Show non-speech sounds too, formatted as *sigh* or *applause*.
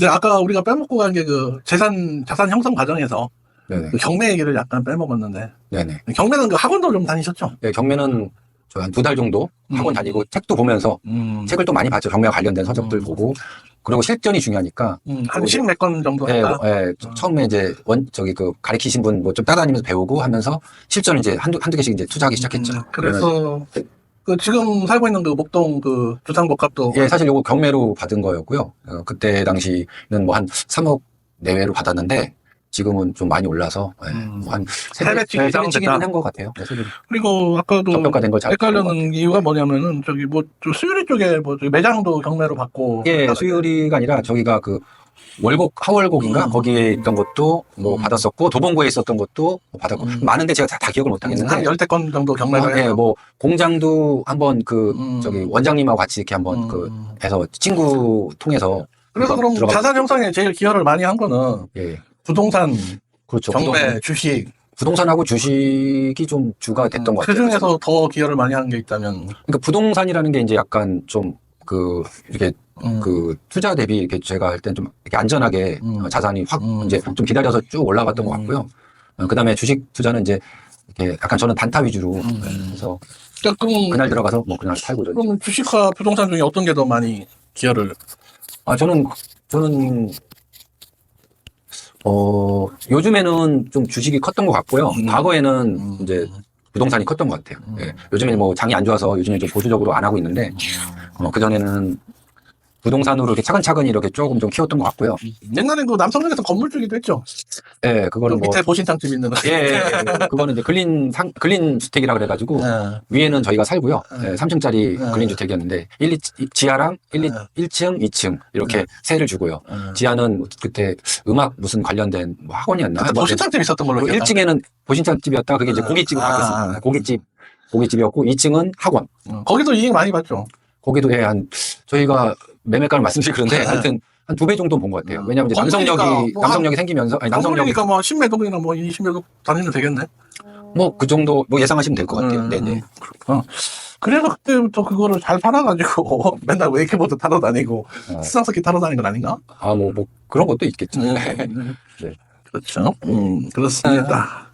근데 아까 우리가 빼먹고 간 게 그 재산 자산 형성 과정에서 네네. 그 경매 얘기를 약간 빼먹었는데 네네. 경매는 그 학원도 좀 다니셨죠? 네, 경매는 저 한 두 달 정도 학원 음. 다니고 책도 보면서 음. 책을 또 많이 봤죠. 경매와 관련된 서적들 음. 보고 그리고 실전이 중요하니까 음, 한 10몇 건 정도 예, 했다. 뭐, 예, 처- 처음에 이제 원 저기 그 가르치신 분 뭐 좀 따라다니면서 배우고 하면서 실전 이제 한두 한두 개씩 이제 투자하기 시작했죠. 음, 그래서 그 지금 살고 있는 그 목동 그 주상복합도 예, 사실 요거 경매로 받은 거였고요. 어, 그때 당시는 뭐 한 3억 내외로 받았는데 지금은 좀 많이 올라서 예, 음. 뭐한 세배치기 이상 됐다. 한것 같아요. 네, 세배 그리고 아까도 저평가된 걸잘 헷갈리는 이유가 뭐냐면은 저기 뭐저 수유리 쪽에 뭐 저기 매장도 경매로 받고 예, 수유리가 아니라 저기가 그 월곡 하월곡인가 음. 거기에 있던 것도 뭐 음. 받았었고 도봉구에 있었던 것도 뭐 받았고 음. 많은데 제가 다, 다 기억을 못 한 하겠는데 열대 건 정도 경매를 뭐, 예, 해서 뭐 공장도 한번 그 음. 저기 원장님하고 같이 이렇게 한번 음. 그 해서 친구 통해서 그래서 그럼 들어가- 자산 형성에 제일 기여를 많이 한 거는 예 부동산, 그렇죠 경매, 주식 부동산 하고 주식이 좀 주가 됐던 것그 같아요. 중에서 더 기여를 많이 한 게 있다면 그러니까 부동산이라는 게 이제 약간 좀 그 이렇게 음. 그 투자 대비 이렇게 제가 할 땐 좀 이렇게 안전하게 음. 어, 자산이 확 음. 이제 좀 기다려서 쭉 올라갔던 것 음. 같고요. 어, 그다음에 주식 투자는 이제 이렇게 약간 저는 단타 위주로 음. 그래서 그러니까 그럼, 그날 들어가서 뭐 그날 팔고 저 그럼 주식과 부동산 중에 어떤 게 더 많이 기여를 아 저는 저는 어 요즘에는 좀 주식이 컸던 것 같고요. 음. 과거에는 음. 이제 부동산이 컸던 것 같아요. 음. 예. 요즘에는 뭐 장이 안 좋아서 요즘에 좀 보수적으로 안 하고 있는데 어, 그 전에는 부동산으로 이렇게 차근차근 이렇게 조금 좀 키웠던 것 같고요. 옛날에 그 남성역에서 건물 주기도 했죠. 예, 그 그거는 뭐 밑에 보신탕집 있는 예, 예, 예. 그거는 이제 근린 상 근린 주택이라 그래가지고 예. 위에는 저희가 살고요. 네. 예, 3층짜리 네. 근린 주택이었는데 1, 2, 지하랑 1, 2, 네. 1층, 2층 이렇게 네. 세를 주고요. 예. 지하는 그때 음악 무슨 관련된 뭐 학원이었나? 그때 뭐 보신탕집 있었던 걸로 기억나. 1층에는 보신탕집이었다. 그게 이제 아, 고깃집으로 아, 바뀌었습니다. 아. 고깃집, 고깃집이었고 2층은 학원. 음, 거기도 이익 많이 봤죠. 거기도 예, 한 저희가 매매가를 말씀드리 그런데 네. 하여튼 한 두 배 정도 본 것 같아요. 음. 왜냐하면 이제 건물이니까 뭐 남성역이 생기면서 아니 남성역이 남성역이니까 뭐 10매동이나 뭐 20매동 다니면 되겠네. 뭐 그 정도 뭐 예상하시면 될 것 같아요. 음, 네네. 음, 그렇구나. 그래서 그때부터 그거를 잘 팔아가지고 *laughs* 맨날 웨이크보드 타러 다니고 어. 수상스키 타러 다니는 건 아닌가? 아뭐 뭐 그런 것도 있겠죠. 네. *laughs* 네. 그렇죠. 음, 그렇습니다.